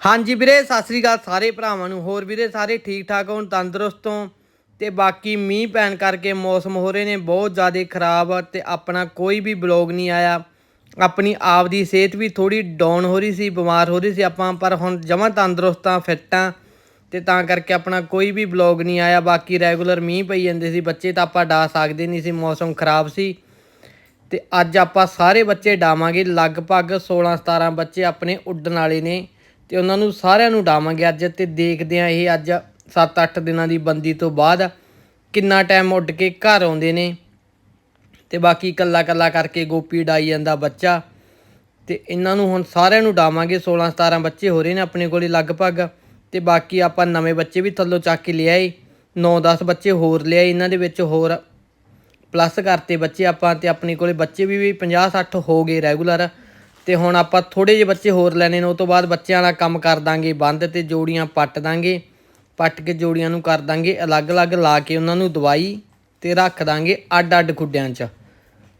ਹਾਂਜੀ ਵੀਰੇ, ਸਤਿ ਸ੍ਰੀ ਅਕਾਲ ਸਾਰੇ ਭਰਾਵਾਂ ਨੂੰ। ਹੋਰ ਵੀਰੇ, ਸਾਰੇ ਠੀਕ ਠਾਕ ਹੋਣ, ਤੰਦਰੁਸਤ ਹੋ ਤੇ ਬਾਕੀ ਮੀਂਹ ਪੈਣ ਕਰਕੇ ਮੌਸਮ ਹੋ ਰਹੇ ਨੇ, ਬਹੁਤ ਜ਼ਿਆਦਾ ਖਰਾਬ ਤੇ ਆਪਣਾ ਕੋਈ ਵੀ ਬਲੌਗ ਨਹੀਂ ਆਇਆ। ਆਪਣੀ ਆਪ ਦੀ ਸਿਹਤ ਵੀ ਥੋੜੀ ਡਾਊਨ ਹੋ ਰਹੀ ਸੀ, ਬਿਮਾਰ ਹੋ ਰਹੀ ਸੀ ਆਪਾਂ, ਪਰ ਹੁਣ ਜਮਾਂ ਤੰਦਰੁਸਤਾਂ ਫਿੱਟਾਂ ਤੇ ਤਾਂ ਕਰਕੇ ਆਪਣਾ ਕੋਈ ਵੀ ਬਲੌਗ ਨਹੀਂ ਆਇਆ। ਬਾਕੀ ਰੈਗੂਲਰ ਮੀਂਹ ਪਈ ਜਾਂਦੇ ਸੀ, ਬੱਚੇ ਤਾਂ ਆਪਾਂ ਡਾ ਸਕਦੇ ਨਹੀਂ ਸੀ, ਮੌਸਮ ਖਰਾਬ ਸੀ। ਤੇ ਅੱਜ ਆਪਾਂ ਸਾਰੇ ਬੱਚੇ ਡਾਵਾਂਗੇ, ਲਗਭਗ 16 17 ਬੱਚੇ ਆਪਣੇ ਉੱਡਣ ਵਾਲੇ ਨੇ। ਤੇ ਉਹਨਾਂ ਨੂੰ ਸਾਰਿਆਂ ਨੂੰ ਉਡਾਵਾਂਗੇ ਅੱਜ ਤੇ ਦੇਖਦੇ ਆ ਇਹ ਅੱਜ 7-8 ਦਿਨਾਂ ਦੀ ਬੰਦੀ ਤੋਂ ਬਾਅਦ ਕਿੰਨਾ ਟਾਈਮ ਉੱਡ ਕੇ ਘਰ ਆਉਂਦੇ ਨੇ। ਤੇ ਬਾਕੀ ਕੱਲਾ ਕੱਲਾ ਕਰਕੇ ਗੋਪੀ ਡਾਈ ਜਾਂਦਾ ਬੱਚਾ। ਤੇ ਇਹਨਾਂ ਨੂੰ ਹੁਣ ਸਾਰਿਆਂ ਨੂੰ ਡਾਵਾਂਗੇ 16 17 ਬੱਚੇ ਹੋ ਰਹੇ ਨੇ ਆਪਣੇ ਕੋਲੇ ਲਗਭਗ। ਤੇ ਬਾਕੀ ਆਪਾਂ ਨਵੇਂ ਬੱਚੇ ਵੀ ਥੱਲੋਂ ਚੱਕ ਕੇ ਲਿਆਏ 9-10 ਬੱਚੇ ਹੋਰ ਲਿਆਏ ਇਹਨਾਂ ਦੇ ਵਿੱਚ ਹੋਰ। ਪਲੱਸ ਕਰਤੇ ਬੱਚੇ ਆਪਾਂ ਤੇ ਆਪਣੇ ਕੋਲੇ ਬੱਚੇ ਵੀ 50 60 ਹੋ ਗਏ ਰੈਗੂਲਰ ਤੇ ਹੁਣ ਆਪਾਂ ਥੋੜੇ ਜਿਹੇ ਬੱਚੇ ਹੋਰ ਲੈਣੇ ਨੇ, ਉਹ ਤੋਂ ਬਾਅਦ ਬੱਚਿਆਂ ਦਾ ਕੰਮ ਕਰ ਦਾਂਗੇ, ਬੰਦ ਤੇ ਜੋੜੀਆਂ ਪੱਟ ਦਾਂਗੇ, ਪੱਟ ਕੇ ਜੋੜੀਆਂ ਨੂੰ ਕਰ ਦਾਂਗੇ, ਅਲੱਗ-ਅਲੱਗ ਲਾ ਕੇ ਉਹਨਾਂ ਨੂੰ ਦਵਾਈ ਤੇ ਰੱਖ ਦਾਂਗੇ ਅੱਡ-ਅੱਡ ਖੁੱਡਿਆਂ 'ਚ।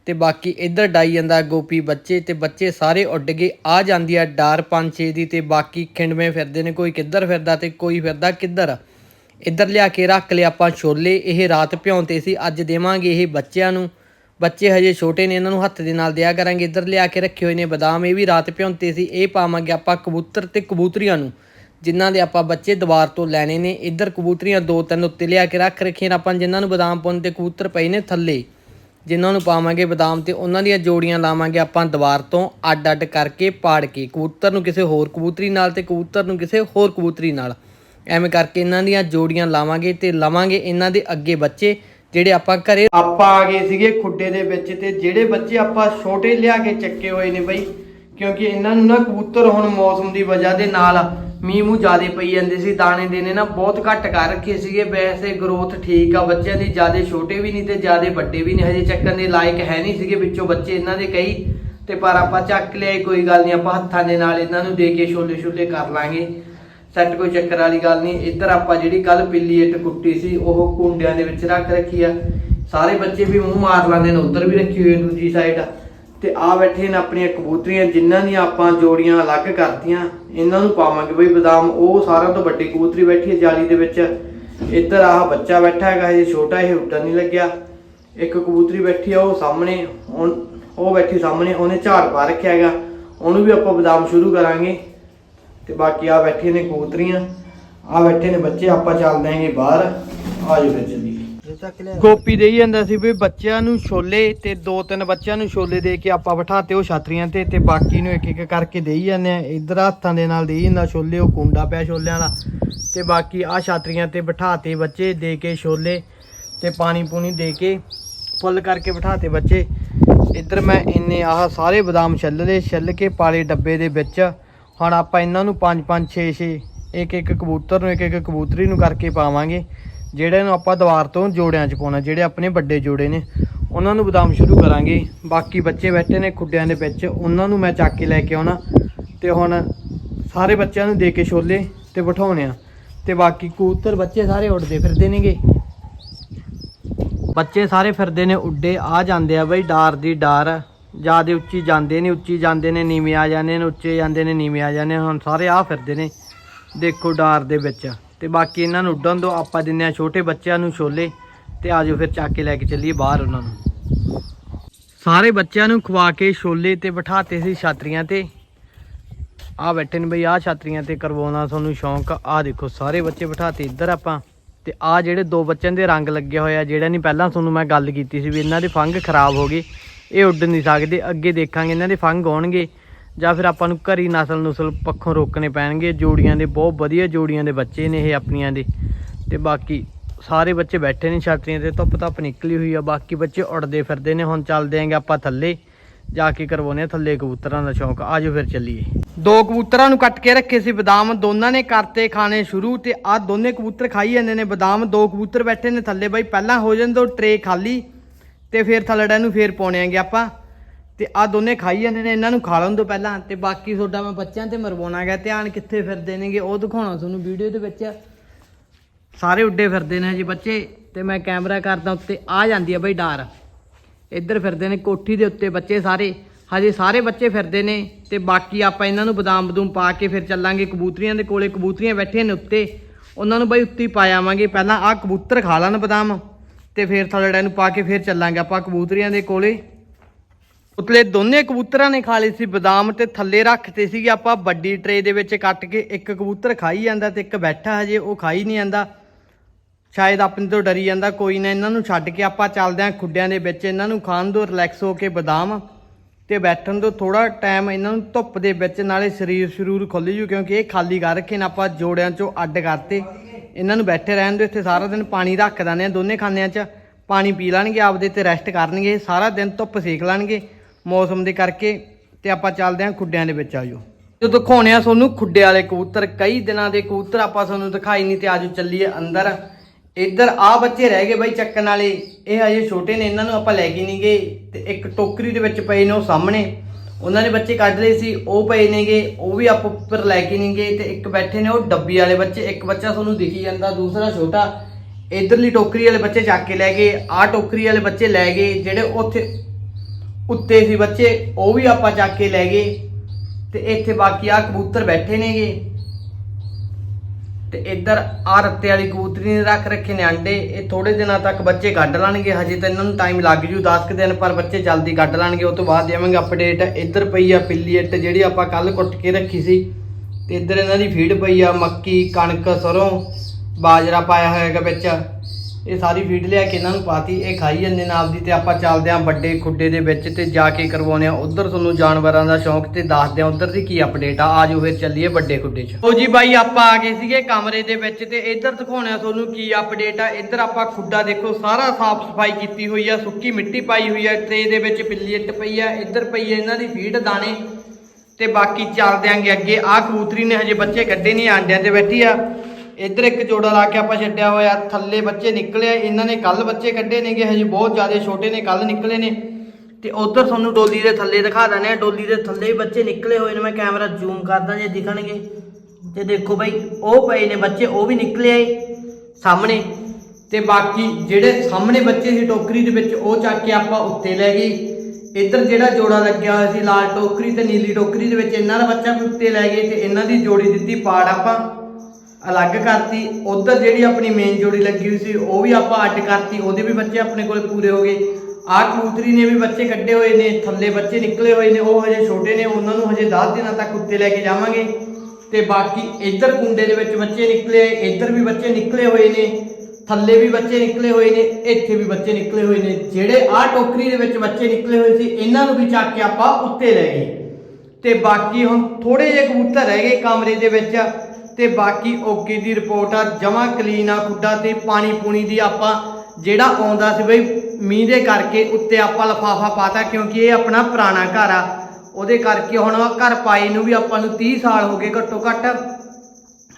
ਤੇ ਬਾਕੀ ਇੱਧਰ ਡਾਈ ਜਾਂਦਾ ਗੋਪੀ ਬੱਚੇ ਤੇ ਬੱਚੇ ਸਾਰੇ ਉੱਡ ਗਏ, ਆ ਜਾਂਦੀ ਆ ਡਾਰ ਪੰਜ ਛੇ ਦੀ ਤੇ ਬਾਕੀ ਖਿੰਡਵੇਂ ਫਿਰਦੇ ਨੇ, ਕੋਈ ਕਿੱਧਰ ਫਿਰਦਾ ਤੇ ਕੋਈ ਫਿਰਦਾ ਕਿੱਧਰ। ਇੱਧਰ ਲਿਆ ਕੇ ਰੱਖ ਲਿਆ ਆਪਾਂ ਛੋਲੇ, ਇਹ ਰਾਤ ਭਿਉਂਤੇ ਸੀ, ਅੱਜ ਦੇਵਾਂਗੇ ਇਹ ਬੱਚਿਆਂ ਨੂੰ। ਬੱਚੇ ਹਜੇ ਛੋਟੇ ਨੇ, ਇਹਨਾਂ ਨੂੰ ਹੱਥ ਦੇ ਨਾਲ ਦਿਆ ਕਰਾਂਗੇ। ਇੱਧਰ ਲਿਆ ਕੇ ਰੱਖੇ ਹੋਏ ਨੇ ਬਦਾਮ, ਇਹ ਵੀ ਰਾਤ ਭਿਉਂਤੇ ਸੀ। ਇਹ ਪਾਵਾਂਗੇ ਆਪਾਂ ਕਬੂਤਰ ਤੇ ਕਬੂਤਰੀਆਂ ਨੂੰ, ਜਿਨ੍ਹਾਂ ਦੇ ਆਪਾਂ ਬੱਚੇ ਦੀਵਾਰ ਤੋਂ ਲੈਣੇ ਨੇ। ਇੱਧਰ ਕਬੂਤਰੀਆਂ ਦੋ ਤਿੰਨ ਉੱਤੇ ਲਿਆ ਕੇ ਰੱਖ ਰੱਖੀਆਂ ਆਪਾਂ, ਜਿਨ੍ਹਾਂ ਨੂੰ ਬਦਾਮ ਪਾਉਣ ਤੇ ਕਬੂਤਰ ਪਏ ਨੇ ਥੱਲੇ। ਜਿਨ੍ਹਾਂ ਨੂੰ ਪਾਵਾਂਗੇ ਬਦਾਮ ਤੇ, ਉਹਨਾਂ ਦੀਆਂ ਜੋੜੀਆਂ ਲਾਵਾਂਗੇ ਆਪਾਂ ਦੀਵਾਰ ਤੋਂ, ਅੱਡ-ਅੱਡ ਕਰਕੇ ਪਾੜ ਕੇ, ਕਬੂਤਰ ਨੂੰ ਕਿਸੇ ਹੋਰ ਕਬੂਤਰੀ ਨਾਲ ਤੇ ਕਬੂਤਰ ਨੂੰ ਕਿਸੇ ਹੋਰ ਕਬੂਤਰੀ ਨਾਲ। ਐਵੇਂ ਕਰਕੇ ਇਹਨਾਂ ਦੀਆਂ ਜੋੜੀਆਂ ਲਾਵਾਂਗੇ ਤੇ ਲਵਾਂਗੇ ਇਹਨਾਂ ਦੇ ਅੱਗੇ ਬੱਚੇ। ਜਿਹੜੇ ਆਪਾਂ ਘਰੇ ਆਪਾਂ ਆ ਗਏ ਸੀਗੇ ਖੁੱਡੇ ਦੇ ਵਿੱਚ ਤੇ ਜਿਹੜੇ ਬੱਚੇ ਆਪਾਂ ਛੋਟੇ ਲਿਆ ਕੇ ਚੱਕੇ ਹੋਏ ਨੇ ਬਈ, ਕਿਉਂਕਿ ਇਹਨਾਂ ਨੂੰ ਨਾ ਕਬੂਤਰ ਹੁਣ ਮੌਸਮ ਦੀ ਵਜ੍ਹਾ ਦੇ ਨਾਲ ਮੀਂਹ ਮੂੰਹ ਜ਼ਿਆਦੇ ਪਈ ਜਾਂਦੇ ਸੀ, ਦਾਣੇ ਦੇਣੇ ਨਾ ਬਹੁਤ ਘੱਟ ਕਰ ਰੱਖੇ ਸੀਗੇ, ਵੈਸੇ ਗਰੋਥ ਠੀਕ ਆ, ਬੱਚਿਆਂ ਦੀ ਜ਼ਿਆਦੇ ਛੋਟੇ ਵੀ ਨਹੀਂ ਤੇ ਜ਼ਿਆਦੇ ਵੱਡੇ ਵੀ ਨਹੀਂ, ਹਜੇ ਚੱਕਣ ਦੇ ਲਾਇਕ ਹੈ ਨਹੀਂ ਸੀਗੇ ਵਿੱਚੋਂ ਬੱਚੇ ਇਹਨਾਂ ਦੇ ਕਈ ਤੇ ਪਰ ਆਪਾਂ ਚੱਕ ਲਿਆ, ਕੋਈ ਗੱਲ ਨਹੀਂ, ਆਪਾਂ ਹੱਥਾਂ ਦੇ ਨਾਲ ਇਹਨਾਂ ਨੂੰ ਦੇ ਕੇ ਛੋਲੇ ਛੋਲੇ ਕਰ ਲਾਂਗੇ। ਸੈੱਟ ਕੋਈ ਚੱਕਰ ਵਾਲੀ ਗੱਲ ਨਹੀਂ। ਇੱਧਰ ਆਪਾਂ ਜਿਹੜੀ ਕੱਲ ਪਿੱਲੀ ਇੱਟ ਕੁੱਟੀ ਸੀ, ਉਹ ਕੁੰਡਿਆਂ ਦੇ ਵਿੱਚ ਰੱਖ ਰੱਖੀ ਆ। ਸਾਰੇ ਬੱਚੇ ਵੀ ਮੂੰਹ ਮਾਰ ਲੈਂਦੇ ਨੇ, ਉੱਧਰ ਵੀ ਰੱਖੀ ਹੋਈ ਹੈ ਦੂਜੀ ਸਾਈਡ ਤੇ ਆ ਬੈਠੇ ਨੇ ਆਪਣੀਆਂ ਕਬੂਤਰੀਆਂ, ਜਿਨ੍ਹਾਂ ਦੀਆਂ ਆਪਾਂ ਜੋੜੀਆਂ ਅਲੱਗ ਕਰਤੀਆਂ। ਇਹਨਾਂ ਨੂੰ ਪਾਵਾਂਗੇ ਬਈ ਬਦਾਮ। ਉਹ ਸਾਰਿਆਂ ਤੋਂ ਵੱਡੀ ਕਬੂਤਰੀ ਬੈਠੀ ਹੈ ਜਾਲੀ ਦੇ ਵਿੱਚ। ਇੱਧਰ ਆਹ ਬੱਚਾ ਬੈਠਾ ਹੈਗਾ ਇਹ ਛੋਟਾ, ਇਹ ਉੱਡਣ ਨਹੀਂ ਲੱਗਿਆ। ਇੱਕ ਕਬੂਤਰੀ ਬੈਠੀ ਆ, ਉਹ ਸਾਹਮਣੇ, ਹੁਣ ਉਹ ਬੈਠੀ ਸਾਹਮਣੇ, ਉਹਨੇ ਝਾੜ ਪਾ ਰੱਖਿਆ ਹੈਗਾ। ਉਹਨੂੰ ਵੀ ਆਪਾਂ ਬਦਾਮ ਸ਼ੁਰੂ ਕਰਾਂਗੇ। ਤੇ ਬਾਕੀ ਆ ਬੈਠੇ ਨੇ ਕਬੂਤਰੀਆਂ ਆ ਬੈਠੇ ਨੇ ਬੱਚੇ ਆਪਾਂ ਚੱਲਦੇ ਆਂਗੇ ਬਾਹਰ ਆ ਜਾਓ ਫਿਰ ਜਲਦੀ। ਗੋਪੀ ਦੇਈ ਜਾਂਦਾ ਸੀ ਵੀ ਬੱਚਿਆਂ ਨੂੰ ਛੋਲੇ ਤੇ ਦੋ ਤਿੰਨ ਬੱਚਿਆਂ ਨੂੰ ਛੋਲੇ ਦੇ ਕੇ ਆਪਾਂ ਬਿਠਾਤੇ ਉਹ ਛਾਤਰੀਆਂ ਤੇ ਤੇ ਬਾਕੀ ਨੂੰ ਇੱਕ ਇੱਕ ਕਰਕੇ ਦੇਈ ਜਾਂਦੇ ਆ। ਇਧਰ ਹੱਥਾਂ ਦੇ ਨਾਲ ਦੇਈ ਜਾਂਦਾ ਛੋਲੇ ਉਹ ਕੁੰਡਾ ਪਿਆ ਛੋਲਿਆਂ ਦਾ ਤੇ ਬਾਕੀ ਆ ਛਾਤਰੀਆਂ ਤੇ ਬਿਠਾਤੇ ਬੱਚੇ ਦੇ ਕੇ ਛੋਲੇ ਤੇ ਪਾਣੀ ਪੂਣੀ ਦੇ ਕੇ ਫੁੱਲ ਕਰਕੇ ਬਿਠਾਤੇ ਬੱਚੇ। ਇੱਧਰ ਮੈਂ ਇੰਨੇ ਆਹ ਸਾਰੇ ਬਦਾਮ ਛੱਲ ਲਏ ਛੱਲ ਕੇ ਪਾਲੇ ਡੱਬੇ ਦੇ ਵਿੱਚ। ਹੁਣ ਆਪਾਂ ਇਹਨਾਂ ਨੂੰ 5 5 6 6 ਇੱਕ ਇੱਕ ਕਬੂਤਰ ਨੂੰ, ਇੱਕ ਇੱਕ ਕਬੂਤਰੀ ਨੂੰ ਕਰਕੇ ਪਾਵਾਂਗੇ, ਜਿਹੜੇ ਨੂੰ ਆਪਾਂ ਦੀਵਾਰ ਤੋਂ ਜੋੜਿਆਂ 'ਚ ਪਾਉਣਾ, ਜਿਹੜੇ ਆਪਣੇ ਵੱਡੇ ਜੋੜੇ ਨੇ। ਉਹਨਾਂ ਨੂੰ ਬਦਾਮ ਸ਼ੁਰੂ ਕਰਾਂਗੇ। ਬਾਕੀ ਬੱਚੇ ਬੈਠੇ ਨੇ ਖੁੱਡਿਆਂ ਦੇ ਵਿੱਚ, ਉਹਨਾਂ ਨੂੰ ਮੈਂ ਚੱਕ ਕੇ ਲੈ ਕੇ ਆਉਣਾ। ਤੇ ਹੁਣ ਸਾਰੇ ਬੱਚਿਆਂ ਨੂੰ ਦੇ ਕੇ ਛੋਲੇ ਤੇ ਬਿਠਾਉਣੇ ਆ। ਤੇ ਬਾਕੀ ਕਬੂਤਰ ਬੱਚੇ ਸਾਰੇ ਉੱਡਦੇ ਫਿਰਦੇ ਨੇਗੇ। ਬੱਚੇ ਸਾਰੇ ਫਿਰਦੇ ਨੇ, ਉੱਡੇ ਆ ਜਾਂਦੇ ਆ ਬਈ, ਡਾਰ ਦੀ ਡਾਰ। ਜਿਆਦੇ ਉੱਚੀ ਜਾਂਦੇ ਨੇ, ਉੱਚੀ ਜਾਂਦੇ ਨੇ, ਨੀਵੇਂ ਆ ਜਾਂਦੇ ਨੇ, ਉੱਚੇ ਜਾਂਦੇ ਨੇ, ਨੀਵੇਂ ਆ ਜਾਂਦੇ ਨੇ, ਹੁਣ ਸਾਰੇ ਆ ਫਿਰਦੇ ਨੇ। ਦੇਖੋ ਡਾਰ ਦੇ ਵਿੱਚ। ਤੇ ਬਾਕੀ ਇਹਨਾਂ ਨੂੰ ਉੱਡਣ ਦੋ ਆਪਾਂ ਦਿੰਨੇ ਆ ਛੋਟੇ ਬੱਚਿਆਂ ਨੂੰ ਛੋਲੇ ਤੇ ਆਜੋ ਫਿਰ ਚੱਕ ਕੇ ਲੈ ਕੇ ਚੱਲੀਏ ਬਾਹਰ ਉਹਨਾਂ ਨੂੰ। ਸਾਰੇ ਬੱਚਿਆਂ ਨੂੰ ਖਵਾ ਕੇ ਛੋਲੇ ਤੇ ਬਿਠਾਤੇ ਸੀ ਛਾਤਰੀਆਂ ਤੇ। ਆ ਬੈਠੇ ਨੇ ਬਈ ਆ ਛਾਤਰੀਆਂ ਤੇ ਕਰਵਾਉਣਾ ਤੁਹਾਨੂੰ ਸ਼ੌਂਕ। ਆ ਦੇਖੋ, ਸਾਰੇ ਬੱਚੇ ਬਿਠਾਤੇ ਇੱਧਰ ਆਪਾਂ। ਤੇ ਆ ਜਿਹੜੇ ਦੋ ਬੱਚਿਆਂ ਦੇ ਰੰਗ ਲੱਗੇ ਹੋਇਆ ਆ ਜਿਹੜਾ ਨਹੀਂ ਪਹਿਲਾਂ ਤੁਹਾਨੂੰ ਮੈਂ ਗੱਲ ਕੀਤੀ ਸੀ ਵੀ ਇਹਨਾਂ ਦੇ ਫੰਗ ਖਰਾਬ ਹੋ ਗਏ। ਇਹ ਉੱਡ ਨਹੀਂ ਸਕਦੇ, ਅੱਗੇ ਦੇਖਾਂਗੇ ਇਹਨਾਂ ਦੇ ਫੰਗ ਆਉਣਗੇ ਜਾਂ ਫਿਰ ਆਪਾਂ ਨੂੰ ਘਰੀ ਨਸਲ ਨੁਸਲ ਪੱਖੋਂ ਰੋਕਣੇ ਪੈਣਗੇ। ਜੋੜੀਆਂ ਦੇ, ਬਹੁਤ ਵਧੀਆ ਜੋੜੀਆਂ ਦੇ ਬੱਚੇ ਨੇ ਇਹ ਆਪਣੀਆਂ ਦੇ। ਤੇ ਬਾਕੀ ਸਾਰੇ ਬੱਚੇ ਬੈਠੇ ਨੇ ਛਾਤਰੀਆਂ ਤੇ, ਧੁੱਪ ਧੱਪ ਨਿਕਲੀ ਹੋਈ ਆ। ਬਾਕੀ ਬੱਚੇ ਉੱਡਦੇ ਫਿਰਦੇ ਨੇ, ਹੁਣ ਚੱਲਦੇ ਆਂਗੇ ਆਪਾਂ ਥੱਲੇ। ਜਾ ਕੇ ਕਰਵਾਉਨੇ ਆ ਥੱਲੇ ਕਬੂਤਰਾਂ ਦਾ ਸ਼ੌਂਕ। ਆਜੋ ਫਿਰ ਚੱਲੀਏ। ਦੋ ਕਬੂਤਰਾਂ ਨੂੰ ਕੱਟ ਕੇ ਰੱਖੇ ਸੀ ਬਦਾਮ। ਦੋਨਾਂ ਨੇ ਕਰਤੇ ਖਾਣੇ ਸ਼ੁਰੂ ਤੇ ਆ ਦੋਨੇ ਕਬੂਤਰ ਖਾਈ ਜਾਂਦੇ ਨੇ ਬਦਾਮ। ਦੋ ਕਬੂਤਰ ਬੈਠੇ ਨੇ ਥੱਲੇ ਬਾਈ, ਪਹਿਲਾਂ ਹੋ ਜਾਂਦੇ ਟਰੇ ਖਾਲੀ। ਤੇ ਫਿਰ ਥੱਲੜਾ ਨੂੰ ਫੇਰ ਪਾਉਣੇ ਆਂਗੇ ਆਪਾਂ। ਤੇ ਆ ਦੋਨੇ ਖਾਈ ਜਾਂਦੇ ਨੇ, ਇਹਨਾਂ ਨੂੰ ਖਾ ਲੈਣ ਤੋਂ ਪਹਿਲਾਂ। ਤੇ ਬਾਕੀ ਤੁਹਾਡਾ ਮੈਂ ਬੱਚਿਆਂ ਤੇ ਮਰਵਾਉਣਾ ਗਿਆ ਧਿਆਨ ਕਿੱਥੇ ਫਿਰਦੇ ਨੇਗੇ, ਉਹ ਦਿਖਾਉਣਾ ਤੁਹਾਨੂੰ ਵੀਡੀਓ ਦੇ ਵਿੱਚ। ਸਾਰੇ ਉੱਡੇ ਫਿਰਦੇ ਨੇ ਜੀ ਬੱਚੇ। ਤੇ ਮੈਂ ਕੈਮਰਾ ਕਰਦਾ ਉੱਤੇ, ਆ ਜਾਂਦੀ ਆ ਬਈ ਡਾਰ। ਇੱਧਰ ਫਿਰਦੇ ਨੇ ਕੋਠੀ ਦੇ ਉੱਤੇ ਬੱਚੇ ਸਾਰੇ। ਹਜੇ ਸਾਰੇ ਬੱਚੇ ਫਿਰਦੇ ਨੇ। ਤੇ ਬਾਕੀ ਆਪਾਂ ਇਹਨਾਂ ਨੂੰ ਬਦਾਮ ਬਦੂਮ ਪਾ ਕੇ ਫਿਰ ਚੱਲਾਂਗੇ ਕਬੂਤਰੀਆਂ ਦੇ ਕੋਲੇ। ਕਬੂਤਰੀਆਂ ਬੈਠੀਆਂ ਨੇ ਉੱਤੇ। ਉਹਨਾਂ ਨੂੰ ਬਾਈ ਉੱਤੇ ਹੀ ਪਾ ਆਵਾਂਗੇ। ਪਹਿਲਾਂ ਆਹ ਕਬੂਤਰ ਖਾ ਲੈਣ ਬਦਾਮ। ਤੇ ਫਿਰ ਥਲੜਿਆਂ ਨੂੰ ਪਾ ਕੇ ਫਿਰ ਚੱਲਾਂਗੇ ਆਪਾਂ ਕਬੂਤਰੀਆਂ ਦੇ ਕੋਲੇ। ਉਤਲੇ ਦੋਨੇ ਕਬੂਤਰਾਂ ਨੇ ਖਾ ਲਏ ਸੀ ਬਦਾਮ ਤੇ ਥੱਲੇ ਰੱਖਤੇ ਸੀਗੇ ਆਪਾਂ ਵੱਡੀ ਟਰੇ ਦੇ ਵਿੱਚ ਕੱਟ ਕੇ। ਇੱਕ ਕਬੂਤਰ ਖਾਈ ਜਾਂਦਾ ਤੇ ਇੱਕ ਬੈਠਾ ਹਜੇ, ਉਹ ਖਾਈ ਨਹੀਂ ਜਾਂਦਾ। ਸ਼ਾਇਦ ਆਪਣੇ ਤੋਂ ਡਰੀ ਜਾਂਦਾ, ਕੋਈ ਨਾ ਇਹਨਾਂ ਨੂੰ ਛੱਡ ਕੇ ਆਪਾਂ ਚੱਲਦੇ ਆਂ ਖੁੱਡਿਆਂ ਦੇ ਵਿੱਚ। ਇਹਨਾਂ ਨੂੰ ਖਾਣ ਦੋ ਰਿਲੈਕਸ ਹੋ ਕੇ ਬਦਾਮ ਤੇ ਬੈਠਣ ਤੋਂ ਥੋੜਾ ਟਾਈਮ ਇਹਨਾਂ ਨੂੰ ਧੁੱਪ ਦੇ ਵਿੱਚ, ਨਾਲੇ ਸਰੀਰ ਸ਼ਰੂਰ ਖੁੱਲ ਜੂ ਕਿਉਂਕਿ ਇਹ ਖਾਲੀ ਕਰ ਰੱਖੇ ਨੇ ਆਪਾਂ ਜੋੜਿਆਂ ਚੋਂ ਅੱਡ ਕਰਤੇ। ਇਹਨਾਂ ਨੂੰ ਬੈਠੇ ਰਹਿਣ ਦਿਓ, ਇੱਥੇ ਸਾਰਾ ਦਿਨ ਪਾਣੀ ਰੱਖ ਦਿੰਦੇ ਆ ਦੋਨੇ ਖਾਨਿਆਂ 'ਚ। ਪਾਣੀ ਪੀ ਲੈਣਗੇ, ਆਪਦੇ ਤੇ ਰੈਸਟ ਕਰਨਗੇ, ਸਾਰਾ ਦਿਨ ਧੁੱਪ ਸੇਕ ਲੈਣਗੇ ਮੌਸਮ ਦੇ ਕਰਕੇ ਤੇ ਆਪਾਂ ਚੱਲਦੇ ਆਂ ਖੁੱਡਿਆਂ ਦੇ ਵਿੱਚ ਆਜੋ ਜੋ ਦਿਖਾਉਣੇ ਆ ਤੁਹਾਨੂੰ ਖੁੱਡੇ ਵਾਲੇ ਕਬੂਤਰ, ਕਈ ਦਿਨਾਂ ਦੇ ਕਬੂਤਰ ਆਪਾਂ ਤੁਹਾਨੂੰ ਦਿਖਾਈ ਨਹੀਂ ਤੇ ਆਜੋ ਚੱਲੀਏ ਅੰਦਰ। ਇੱਧਰ ਆ ਬੱਚੇ ਰਹਿ ਗਏ ਬਾਈ ਚੱਕਣ ਵਾਲੇ, ਇਹ ਹਜੇ ਛੋਟੇ ਨੇ, ਇਹਨਾਂ ਨੂੰ ਆਪਾਂ ਲੈ ਕੇ ਨਹੀਂ ਗਏ ਤੇ ਇੱਕ ਟੋਕਰੀ ਦੇ ਵਿੱਚ ਪਏ ਨੇ ਉਹ ਸਾਹਮਣੇ। ਉਹਨਾਂ ਨੇ ਬੱਚੇ ਕੱਢ ਲਏ ਸੀ, ਉਹ ਪਏ ਨੇਗੇ, ਉਹ ਵੀ ਆਪਾਂ ਉੱਪਰ ਲੈ ਕੇ ਨਹੀਂ ਗਏ ਤੇ ਇੱਕ ਬੈਠੇ ਨੇ ਉਹ ਡੱਬੀ ਵਾਲੇ ਬੱਚੇ, ਇੱਕ ਬੱਚਾ ਤੁਹਾਨੂੰ ਦਿਖੀ ਜਾਂਦਾ, ਦੂਸਰਾ ਛੋਟਾ, ਇਧਰਲੀ ਟੋਕਰੀ ਵਾਲੇ ਬੱਚੇ ਚੱਕ ਕੇ ਲੈ ਗਏ, ਆਹ ਟੋਕਰੀ ਵਾਲੇ ਬੱਚੇ ਲੈ ਗਏ, ਜਿਹੜੇ ਉੱਥੇ ਉੱਤੇ ਸੀ ਬੱਚੇ, ਉਹ ਵੀ ਆਪਾਂ ਚੱਕ ਕੇ ਲੈ ਗਏ ਤੇ ਇੱਥੇ ਬਾਕੀ ਆ ਕਬੂਤਰ ਬੈਠੇ ਨੇਗੇ। ਤੇ ਇੱਧਰ ਆ ਰੱਤੇ ਵਾਲੀ ਕਬੂਤਰੀ ਨੇ ਰੱਖ ਰੱਖੇ ਨੇ ਅੰਡੇ ਇਹ ਥੋੜੇ ਦਿਨਾਂ ਤੱਕ ਬੱਚੇ ਕੱਢ ਲੈਣਗੇ। ਹਜੇ ਤਾਂ ਇਹਨਾਂ ਨੂੰ ਟਾਈਮ ਲੱਗ ਜੂ 10 ਕੁ ਦਿਨ, ਪਰ ਬੱਚੇ ਜਲਦੀ ਕੱਢ ਲੈਣਗੇ। ਉਹ ਤੋਂ ਬਾਅਦ ਦੇਵਾਂਗੇ ਅਪਡੇਟ ਇੱਧਰ ਪਈ ਆ ਪਿੱਲੀ ਜਿਹੜੀ ਆਪਾਂ ਕੱਲ ਕੁੱਟ ਕੇ ਰੱਖੀ ਸੀ। ਤੇ ਇੱਧਰ ਇਹਨਾਂ ਦੀ ਫੀਡ ਪਈ ਆ ਮੱਕੀ, ਕਣਕ, ਸਰੋਂ, ਬਾਜਰਾ ਪਾਇਆ ਹੋਇਆ ਹੈਗਾ ਵਿੱਚ। ਇਹ ਸਾਰੀ ਫੀਡ ਲਿਆ ਕੇ ਇਹਨਾਂ ਨੂੰ ਪਾਤੀ, ਇਹ ਖਾਈ ਜਾਂਦੇ ਨਾਲ ਦੀ ਤੇ ਆਪਾਂ ਚੱਲਦੇ ਆਂ ਵੱਡੇ ਖੁੱਡੇ ਦੇ ਵਿੱਚ ਤੇ ਜਾ ਕੇ ਕਰਵਾਉਨੇ ਆ ਉਧਰ ਤੁਹਾਨੂੰ ਜਾਨਵਰਾਂ ਦਾ ਸ਼ੌਂਕ ਤੇ ਦੱਸਦੇ ਆ ਉਧਰ ਦੀ ਕੀ ਅਪਡੇਟ ਆ। ਆਜੋ ਫਿਰ ਚੱਲੀਏ ਵੱਡੇ ਖੁੱਡੇ 'ਚ। ਲਓ ਜੀ ਬਾਈ, ਆਪਾਂ ਆ ਗਏ ਸੀਗੇ ਕਮਰੇ ਦੇ ਵਿੱਚ ਤੇ ਇੱਧਰ ਦਿਖਾਉਣੇ ਆ ਤੁਹਾਨੂੰ ਕੀ ਅਪਡੇਟ ਆ। ਇੱਧਰ ਆਪਾਂ ਖੁੱਡਾ ਦੇਖੋ, ਸਾਰਾ ਸਾਫ਼ ਸਫ਼ਾਈ ਕੀਤੀ ਹੋਈ ਆ, ਸੁੱਕੀ ਮਿੱਟੀ ਪਾਈ ਹੋਈ ਆ ਟਰੇ ਦੇ ਵਿੱਚ ਪਿੱਲੀ ਇੱਟ ਪਈ ਆ, ਇੱਧਰ ਪਈ ਆ ਇਹਨਾਂ ਦੀ ਫੀਡ ਦਾਣੇ। ਤੇ ਬਾਕੀ ਚੱਲਦੇ ਆਂਗੇ ਅੱਗੇ। ਆਹ ਕਬੂਤਰੀ ਨੇ ਹਜੇ ਬੱਚੇ ਕੱਢੇ ਨਹੀਂ ਆਂਡਿਆਂ ਤੇ ਬੈਠੀ ਆ। ਇੱਧਰ ਇੱਕ ਜੋੜਾ ਲਾ ਕੇ ਆਪਾਂ ਛੱਡਿਆ ਹੋਇਆ, ਥੱਲੇ ਬੱਚੇ ਨਿਕਲੇ ਇਹਨਾਂ ਨੇ ਕੱਲ ਬੱਚੇ ਕੱਢੇ ਨੇਗੇ, ਹਜੇ ਬਹੁਤ ਜ਼ਿਆਦਾ ਛੋਟੇ ਨੇ ਕੱਲ ਨਿਕਲੇ ਨੇ। ਤੇ ਉਧਰ ਤੁਹਾਨੂੰ ਡੋਲੀ ਦੇ ਥੱਲੇ ਦਿਖਾ ਦਿੰਦੇ ਆ ਡੋਲੀ ਦੇ ਥੱਲੇ ਵੀ ਬੱਚੇ ਨਿਕਲੇ ਹੋਏ ਨੇ, ਮੈਂ ਕੈਮਰਾ ਜ਼ੂਮ ਕਰਦਾ ਜੇ ਦਿਖਣਗੇ। ਤੇ ਦੇਖੋ ਬਾਈ, ਉਹ ਪਏ ਨੇ ਬੱਚੇ, ਉਹ ਵੀ ਨਿਕਲੇ ਆਏ ਸਾਹਮਣੇ। ਤੇ ਬਾਕੀ ਜਿਹੜੇ ਸਾਹਮਣੇ ਬੱਚੇ ਸੀ ਟੋਕਰੀ ਦੇ ਵਿੱਚ, ਉਹ ਚੱਕ ਕੇ ਆਪਾਂ ਉੱਤੇ ਲੈ ਗਏ। ਇੱਧਰ ਜਿਹੜਾ ਜੋੜਾ ਲੱਗਿਆ ਹੋਇਆ ਸੀ, ਲਾਲ ਟੋਕਰੀ ਤੇ ਨੀਲੀ ਟੋਕਰੀ ਦੇ ਵਿੱਚ, ਇਹਨਾਂ ਦਾ ਬੱਚਾ ਵੀ ਉੱਤੇ ਲੈ ਗਏ ਤੇ ਇਹਨਾਂ ਦੀ ਜੋੜੀ ਦਿੱਤੀ ਪਾੜ ਆਪਾਂ। ਅਲੱਗ ਕਰਤੀ, ਉਧਰ ਜਿਹੜੀ ਆਪਣੀ ਮੇਨ ਜੋੜੀ ਲੱਗੀ ਹੋਈ ਸੀ, ਉਹ ਵੀ ਆਪਾਂ ਅੱਡ ਕਰਤੀ, ਉਹਦੇ ਵੀ ਬੱਚੇ ਆਪਣੇ ਕੋਲ ਪੂਰੇ ਹੋ ਗਏ। ਆਹ ਕਬੂਤਰੀ ਨੇ ਵੀ ਬੱਚੇ ਕੱਢੇ ਹੋਏ ਨੇ, ਥੱਲੇ ਬੱਚੇ ਨਿਕਲੇ ਹੋਏ ਨੇ, ਉਹ ਹਜੇ ਛੋਟੇ ਨੇ, ਉਹਨਾਂ ਨੂੰ ਹਜੇ 10 ਦਿਨਾਂ ਤੱਕ ਉੱਤੇ ਲੈ ਕੇ ਜਾਵਾਂਗੇ। ਤੇ ਬਾਕੀ ਇੱਧਰ ਕੁੰਡੇ ਦੇ ਵਿੱਚ ਬੱਚੇ ਨਿਕਲੇ, ਇੱਧਰ ਵੀ ਬੱਚੇ ਨਿਕਲੇ ਹੋਏ ਨੇ, ਥੱਲੇ ਵੀ ਬੱਚੇ ਨਿਕਲੇ ਹੋਏ ਨੇ, ਇੱਥੇ ਵੀ ਬੱਚੇ ਨਿਕਲੇ ਹੋਏ ਨੇ। ਜਿਹੜੇ ਆਹ ਟੋਕਰੀ ਦੇ ਵਿੱਚ ਬੱਚੇ ਨਿਕਲੇ ਹੋਏ ਸੀ, ਇਹਨਾਂ ਨੂੰ ਵੀ ਚੱਕ ਕੇ ਆਪਾਂ ਉੱਤੇ ਲੈ ਗਏ। ਤੇ ਬਾਕੀ ਹੁਣ ਥੋੜੇ ਜਿਹੇ ਕਬੂਤਰ ਰਹਿ ਗਏ ਕਮਰੇ ਦੇ ਵਿੱਚ। ਤੇ ਬਾਕੀ ਓਕੇ ਦੀ ਰਿਪੋਰਟ ਆ। ਜਮਾ ਕਲੀਨ ਆ ਖੁੱਡਾ ਤੇ ਪਾਣੀ ਪੂਣੀ ਦੀ ਆਪਾਂ ਜਿਹੜਾ ਆਉਂਦਾ ਸੀ ਬਈ ਮੀਂਹ ਦੇ ਕਰਕੇ ਉੱਤੇ ਆਪਾਂ ਲਫਾਫਾ ਪਾਤਾ ਕਿਉਂਕਿ ਇਹ ਆਪਣਾ ਪੁਰਾਣਾ ਘਰ ਆ। ਉਹਦੇ ਕਰਕੇ ਹੁਣ ਘਰ ਪਾਏ ਨੂੰ ਵੀ ਆਪਾਂ ਨੂੰ 30 ਸਾਲ ਹੋ ਗਏ ਘੱਟੋ ਘੱਟ।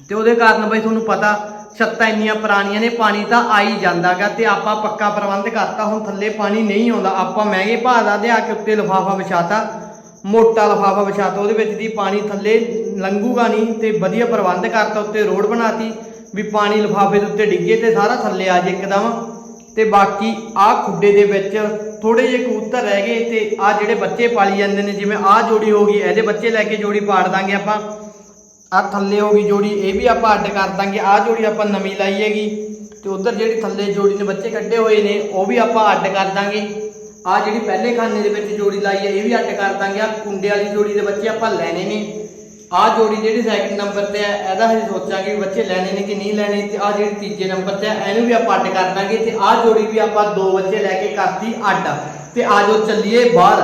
ਤੇ ਉਹਦੇ ਕਾਰਨ ਬਈ ਤੁਹਾਨੂੰ ਪਤਾ ਛੱਤਾਂ ਇੰਨੀਆਂ ਪੁਰਾਣੀਆਂ ਨੇ, ਪਾਣੀ ਤਾਂ ਆ ਹੀ ਜਾਂਦਾਗਾ ਤੇ ਆਪਾਂ ਪੱਕਾ ਪ੍ਰਬੰਧ ਕਰਤਾ। ਹੁਣ ਥੱਲੇ ਪਾਣੀ ਨਹੀਂ ਆਉਂਦਾ। ਆਪਾਂ ਮਹਿੰਗੇ ਭਾਅ ਦਾ ਲਿਆ ਕੇ ਉੱਤੇ ਲਿਫਾਫਾ ਵਿਛਾਤਾ, ਮੋਟਾ ਲਿਫਾਫਾ ਵਿਛਾਤਾ। ਉਹਦੇ ਵਿੱਚ ਦੀ ਪਾਣੀ ਥੱਲੇ ਲੰਘੂਗਾ ਨਹੀਂ ਤੇ ਵਧੀਆ ਪ੍ਰਬੰਧ ਕਰਤਾ ਉੱਤੇ, ਰੋਡ ਬਣਾਤੀ, ਵੀ ਪਾਣੀ ਲਿਫਾਫੇ ਦੇ ਉੱਤੇ ਡਿੱਗੇ ਤੇ ਸਾਰਾ ਥੱਲੇ ਆ ਜੇ ਇੱਕਦਮ। ਤੇ ਬਾਕੀ ਆਹ ਖੁੱਡੇ ਦੇ ਵਿੱਚ ਥੋੜੇ ਜਿਹੇ ਕਬੂਤਰ ਰਹਿ ਗਏ ਤੇ ਆਹ ਜਿਹੜੇ ਬੱਚੇ ਪਾਲੀ ਜਾਂਦੇ ਨੇ, ਜਿਵੇਂ ਆਹ ਜੋੜੀ ਹੋ ਗਈ, ਇਹਦੇ ਬੱਚੇ ਲੈ ਕੇ ਜੋੜੀ ਪਾੜ ਦਾਂਗੇ ਆਪਾਂ। ਆ ਥੱਲੇ ਹੋ ਗਈ ਜੋੜੀ, ਇਹ ਵੀ ਆਪਾਂ ਅੱਡ ਕਰ ਦਾਂਗੇ। ਆ ਜੋੜੀ ਆਪਾਂ ਨਵੀਂ ਲਾਈ ਹੈਗੀ। ਤੇ ਉਧਰ ਜਿਹੜੀ ਥੱਲੇ ਜੋੜੀ ਨੇ ਬੱਚੇ ਕੱਢੇ ਹੋਏ ਨੇ, ਉਹ ਵੀ ਆਪਾਂ ਅੱਡ ਕਰ ਦਾਂਗੇ। ਆ ਜਿਹੜੀ ਪਹਿਲੇ ਖਾਨੇ ਦੇ ਵਿੱਚ ਜੋੜੀ ਲਾਈ ਹੈ, ਇਹ ਵੀ ਅੱਡ ਕਰ ਦਾਂਗੇ। ਆ ਕੁੰਡੇ ਵਾਲੀ ਜੋੜੀ ਦੇ ਬੱਚੇ ਆਪਾਂ ਲੈਣੇ ਨੇ। ਆ ਜੋੜੀ ਜਿਹੜੀ ਸੈਕਿੰਡ ਨੰਬਰ ਤੇ ਹੈ ਇਹਦਾ ਹਜੇ ਸੋਚਾਂਗੇ ਬੱਚੇ ਲੈਣੇ ਨੇ ਕਿ ਨਹੀਂ ਲੈਣੇ, ਤੇ ਆ ਜਿਹੜੀ ਤੀਜੇ ਨੰਬਰ ਤੇ ਹੈ ਇਹਨੂੰ ਵੀ ਆਪਾਂ ਅੱਡ ਕਰ ਦਾਂਗੇ, ਤੇ ਆ ਜੋੜੀ ਵੀ ਆਪਾਂ ਦੋ ਬੱਚੇ ਲੈ ਕੇ ਕਰਤੀ ਅੱਡ। ਤੇ ਆਜੋ ਚੱਲੀਏ ਬਾਹਰ।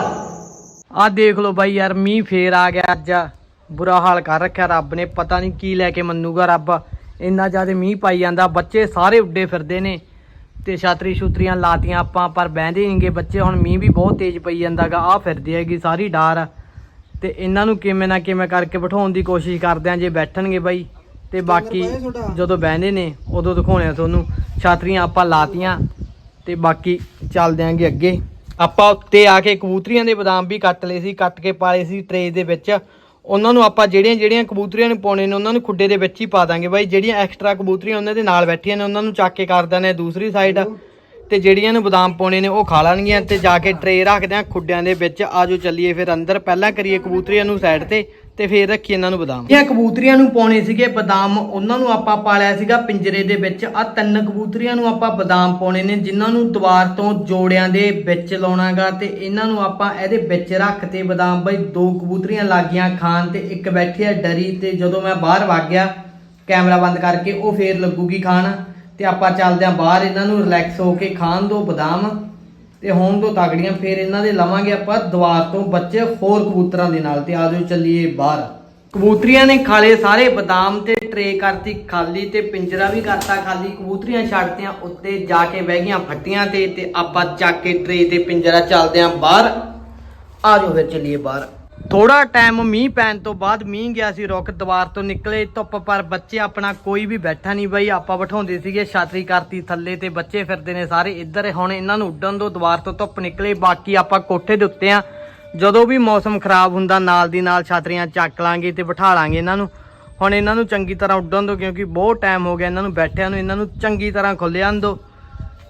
ਆ ਦੇਖ ਲਓ ਬਾਈ ਯਾਰ, ਮੀਂਹ ਫੇਰ ਆ ਗਿਆ ਅੱਜ। ਬੁਰਾ ਹਾਲ ਕਰ ਰੱਖਿਆ ਰੱਬ ਨੇ, ਪਤਾ ਨਹੀਂ ਕੀ ਲੈ ਕੇ ਮੰਨੂਗਾ ਰੱਬ। ਇੰਨਾ ਜ਼ਿਆਦਾ ਮੀਂਹ ਪਾਈ ਜਾਂਦਾ, ਬੱਚੇ ਸਾਰੇ ਉੱਡੇ ਫਿਰਦੇ ਨੇ। ਤੇ ਛਾਤਰੀ ਛੁਤਰੀਆਂ ਲਾਤੀਆਂ ਆਪਾਂ, ਪਰ ਬਹਿੰਦੇ ਨਹੀਂਗੇ ਬੱਚੇ, ਹੁਣ ਮੀਂਹ ਵੀ ਬਹੁਤ ਤੇਜ਼ ਪਈ ਜਾਂਦਾਗਾ ਆ ਫਿਰਦੇ ਹੈਗੀ ਸਾਰੀ ਡਾਰ। ਤੇ ਇਹਨਾਂ ਨੂੰ ਕਿਵੇਂ ਨਾ ਕਿਵੇਂ ਕਰਕੇ ਬਿਠਾਉਣ ਦੀ ਕੋਸ਼ਿਸ਼ ਕਰਦੇ ਆ ਜੇ ਬੈਠਣਗੇ ਬਾਈ। ਤੇ ਬਾਕੀ ਜਦੋਂ ਬਹਿੰਦੇ ਨੇ ਉਦੋਂ ਦਿਖਾਉਣੇ ਆ ਤੁਹਾਨੂੰ। ਛਾਤਰੀਆਂ ਆਪਾਂ ਲਾਤੀਆਂ ਤੇ ਬਾਕੀ ਚੱਲਦੇ ਆਂਗੇ ਅੱਗੇ। ਆਪਾਂ ਉੱਤੇ ਆ ਕੇ ਕਬੂਤਰੀਆਂ ਦੇ ਬਦਾਮ ਵੀ ਕੱਟ ਲਏ ਸੀ ਕੱਟ ਕੇ ਪਾਏ ਸੀ ਟਰੇ ਦੇ ਵਿੱਚ। ਉਹਨਾਂ ਨੂੰ ਆਪਾਂ ਜਿਹੜੀਆਂ ਜਿਹੜੀਆਂ ਕਬੂਤਰੀਆਂ ਨੂੰ ਪਾਉਣੇ ਨੇ ਉਹਨਾਂ ਨੂੰ ਖੁੱਡੇ ਦੇ ਵਿੱਚ ਹੀ ਪਾ ਦਾਂਗੇ ਬਾਈ। ਜਿਹੜੀਆਂ ਐਕਸਟਰਾ ਕਬੂਤਰੀਆਂ ਉਹਨਾਂ ਦੇ ਨਾਲ ਬੈਠੀਆਂ ਨੇ ਉਹਨਾਂ ਨੂੰ ਚੱਕ ਕੇ ਕਰ ਦਿੰਦੇ ਆ ਦੂਸਰੀ ਸਾਈਡ ਤੇ ਜਿਹੜੀਆਂ ਨੂੰ ਬਦਾਮ ਪਾਉਣੇ ਨੇ ਉਹ ਖਾ ਲੈਣਗੀਆਂ ਤੇ ਜਾ ਕੇ ਟਰੇ ਰੱਖਦੇ ਆ ਖੁੱਡਿਆਂ ਦੇ ਵਿੱਚ। ਆਜੋ ਚੱਲੀਏ ਫਿਰ ਅੰਦਰ। ਪਹਿਲਾਂ ਕਰੀਏ ਕਬੂਤਰੀਆਂ ਨੂੰ ਸਾਈਡ ਤੇ ਤੇ ਫਿਰ ਰੱਖੀਏ ਇਹਨਾਂ ਨੂੰ ਬਦਾਮ। ਇਹ ਕਬੂਤਰੀਆਂ ਨੂੰ ਪਾਉਣੇ ਸੀਗੇ ਬਦਾਮ। ਉਹਨਾਂ ਨੂੰ ਆਪਾਂ ਪਾਲਿਆ ਸੀਗਾ ਪਿੰਜਰੇ ਦੇ ਵਿੱਚ। ਆ ਤਿੰਨ ਕਬੂਤਰੀਆਂ ਨੂੰ ਆਪਾਂ ਬਦਾਮ ਪਾਉਣੇ ਨੇ, ਜਿਨ੍ਹਾਂ ਨੂੰ ਦੀਵਾਰ ਤੋਂ ਜੋੜਿਆਂ ਦੇ ਵਿੱਚ ਲਾਉਣਾਗਾ ਤੇ ਇਹਨਾਂ ਨੂੰ ਆਪਾਂ ਇਹਦੇ ਵਿੱਚ ਰੱਖਤੇ ਬਦਾਮ। ਬਈ ਦੋ ਕਬੂਤਰੀਆਂ ਲੱਗੀਆਂ ਖਾਣ ਤੇ ਇੱਕ ਬੈਠੀ ਆ ਡਰੀ ਤੇ ਜਦੋਂ ਮੈਂ ਬਾਹਰ ਵਗ ਗਿਆ, ਕੈਮਰਾ ਬੰਦ ਕਰਕੇ ਉਹ ਫੇਰ ਲੱਗੂਗੀ ਖਾਣ। ਤੇ ਆਪਾਂ ਚੱਲਦੇ ਆਂ ਬਾਹਰ, ਇਹਨਾਂ ਨੂੰ ਰਿਲੈਕਸ ਹੋ ਕੇ ਖਾਣ ਦੋ ਬਦਾਮ ਤੇ ਹੋਣ ਤੋਂ ਤਗੜੀਆਂ, ਫਿਰ ਇਹਨਾਂ ਦੇ ਲਵਾਂਗੇ ਆਪਾਂ ਦੁਆਰ ਤੋਂ ਬੱਚੇ ਹੋਰ ਕਬੂਤਰਾਂ ਦੇ ਨਾਲ ਤੇ ਆਜੋ ਚੱਲੀਏ ਬਾਹਰ। ਕਬੂਤਰੀਆਂ ਨੇ ਖਾਲੇ ਸਾਰੇ ਬਦਾਮ ਤੇ ਟਰੇ ਕਰਤੀ ਖਾਲੀ ਤੇ ਪਿੰਜਰਾ ਵੀ ਕਰਤਾ ਖਾਲੀ। ਕਬੂਤਰੀਆਂ ਛੱਡਤੀਆਂ, ਉੱਤੇ ਜਾ ਕੇ ਬਹਿ ਗਈਆਂ ਫੱਟੀਆਂ ਤੇ ਤੇ ਆਪਾਂ ਚੱਕ ਕੇ ਟਰੇ ਤੇ ਪਿੰਜਰਾ ਚੱਲਦੇ ਆਂ ਬਾਹਰ। ਆਜੋ ਫਿਰ ਚੱਲੀਏ ਬਾਹਰ। ਥੋੜਾ ਟਾਈਮ ਮੀਂਹ ਪੈਣ ਤੋਂ ਬਾਅਦ ਮੀਂਹ ਗਿਆ ਸੀ ਰੁਕ ਦੀਵਾਰ ਤੋਂ ਨਿਕਲੇ, ਧੁੱਪ ਪਰ ਬੱਚੇ ਆਪਣਾ ਕੋਈ ਵੀ ਬੈਠਾ ਨਹੀਂ ਬਈ, ਆਪਾਂ ਬਿਠਾਉਂਦੇ ਸੀਗੇ ਛਾਤਰੀ ਕਰਤੀ ਥੱਲੇ ਤੇ ਬੱਚੇ ਫਿਰਦੇ ਨੇ ਸਾਰੇ ਇੱਧਰ, ਹੁਣ ਇਹਨਾਂ ਨੂੰ ਉੱਡਣ ਦੋ ਦੀਵਾਰ ਤੋਂ ਧੁੱਪ ਨਿਕਲੇ, ਬਾਕੀ ਆਪਾਂ ਕੋਠੇ ਦੇ ਉੱਤੇ ਆ ਜਦੋਂ ਵੀ ਮੌਸਮ ਖਰਾਬ ਹੁੰਦਾ, ਨਾਲ ਦੀ ਨਾਲ ਛਾਤਰੀਆਂ ਚੱਕ ਲਾਂਗੇ ਤੇ ਬਿਠਾ ਲਾਂਗੇ ਇਹਨਾਂ ਨੂੰ। ਹੁਣ ਇਹਨਾਂ ਨੂੰ ਚੰਗੀ ਤਰ੍ਹਾਂ ਉੱਡਣ ਦੋ, ਕਿਉਂਕਿ ਬਹੁਤ ਟਾਈਮ ਹੋ ਗਿਆ ਇਹਨਾਂ ਨੂੰ ਬੈਠਿਆਂ ਨੂੰ, ਇਹਨਾਂ ਨੂੰ ਚੰਗੀ ਤਰ੍ਹਾਂ ਖੁੱਲਿਆਂ ਦੋ।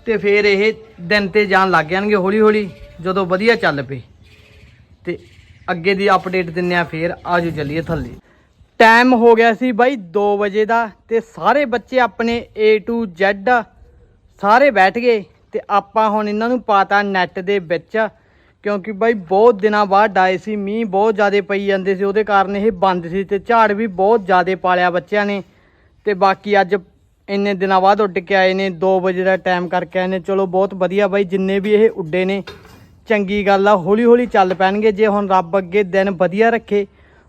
ਤੇ ਫਿਰ ਇਹ ਦਿਨ ਤੇ ਜਾਣ ਲੱਗ ਜਾਣਗੇ ਹੌਲੀ ਹੌਲੀ ਜਦੋਂ ਵਧੀਆ ਚੱਲ ਪਏ। ਤੇ ਅੱਗੇ ਦੀ ਅਪਡੇਟ ਦਿੰਨੇ ਆ ਫੇਰ। ਆਜੋ ਚੱਲੀਏ ਥੱਲੇ। ਟਾਈਮ ਹੋ ਗਿਆ ਸੀ ਬਾਈ 2 ਵਜੇ ਦਾ ਤੇ ਸਾਰੇ ਬੱਚੇ ਆਪਣੇ A to Z ਸਾਰੇ ਬੈਠ ਗਏ ਤੇ ਆਪਾਂ ਹੁਣ ਇਹਨਾਂ ਨੂੰ ਪਾਤਾ ਨੈਟ ਦੇ ਵਿੱਚ, ਕਿਉਂਕਿ ਬਾਈ ਬਹੁਤ ਦਿਨਾਂ ਬਾਅਦ ਆਏ ਸੀ, ਮੀਂਹ ਬਹੁਤ ਜ਼ਿਆਦਾ ਪਈ ਜਾਂਦੇ ਸੀ, ਉਹਦੇ ਕਾਰਨ ਇਹ ਬੰਦ ਸੀ ਤੇ ਝਾੜ ਵੀ ਬਹੁਤ ਜ਼ਿਆਦਾ ਪਾਲਿਆ ਬੱਚਿਆਂ ਨੇ। ਤੇ ਬਾਕੀ ਅੱਜ ਇੰਨੇ ਦਿਨਾਂ ਬਾਅਦ ਉੱਡ ਕੇ ਆਏ ਨੇ 2 ਵਜੇ ਦਾ ਟਾਈਮ ਕਰਕੇ ਆਏ ਨੇ। ਚਲੋ ਬਹੁਤ ਵਧੀਆ ਬਾਈ, ਜਿੰਨੇ ਵੀ ਇਹ ਉੱਡੇ ਨੇ ਚੰਗੀ ਗੱਲ ਆ, ਹੌਲੀ ਹੌਲੀ ਚੱਲ ਪੈਣਗੇ। ਜੇ ਹੁਣ ਰੱਬ ਅੱਗੇ ਦਿਨ ਵਧੀਆ ਰੱਖੇ,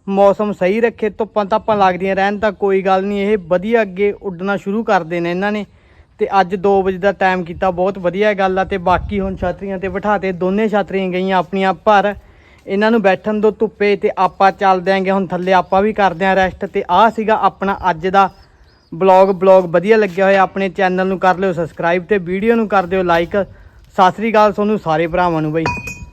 ਮੌਸਮ ਸਹੀ ਰੱਖੇ, ਧੁੱਪਾਂ ਧਾਪਾਂ ਲੱਗਦੀਆਂ ਰਹਿਣ, ਤਾਂ ਕੋਈ ਗੱਲ ਨਹੀਂ, ਇਹ ਵਧੀਆ ਅੱਗੇ ਉੱਡਣਾ ਸ਼ੁਰੂ ਕਰਦੇ ਨੇ ਇਹਨਾਂ ਨੇ। ਤੇ ਅੱਜ 2 ਵਜੇ ਦਾ ਟਾਈਮ ਕੀਤਾ, ਬਹੁਤ ਵਧੀਆ ਗੱਲ ਆ। ਤੇ ਬਾਕੀ ਹੁਣ ਛਾਤਰੀਆਂ ਤੇ ਬਿਠਾਤੇ ਦੋਨੇ ਛਾਤਰੀਆਂ ਗਈਆਂ ਆਪਣੀਆਂ ਭਰ। ਇਹਨਾਂ ਨੂੰ ਬੈਠਣ ਦੋ ਧੁੱਪੇ ਤੇ ਆਪਾਂ ਚੱਲਦੇ ਆਂਗੇ ਹੁਣ ਥੱਲੇ ਆਪਾਂ ਵੀ ਕਰਦੇ ਆਂ ਰੈਸਟ ਤੇ ਆਹ ਸੀਗਾ ਆਪਣਾ ਅੱਜ ਦਾ ਬਲੌਗ ਬਲੌਗ ਵਧੀਆ ਲੱਗਿਆ ਹੋਇਆ ਆਪਣੇ ਚੈਨਲ ਨੂੰ ਕਰ ਲਿਓ ਸਬਸਕ੍ਰਾਈਬ ਤੇ ਵੀਡੀਓ ਨੂੰ ਕਰ ਦਿਓ ਲਾਈਕ ਸਤਿ ਸ੍ਰੀ ਅਕਾਲ ਤੁਹਾਨੂੰ ਸਾਰੇ ਭਰਾਵਾਂ ਨੂੰ ਬਈ।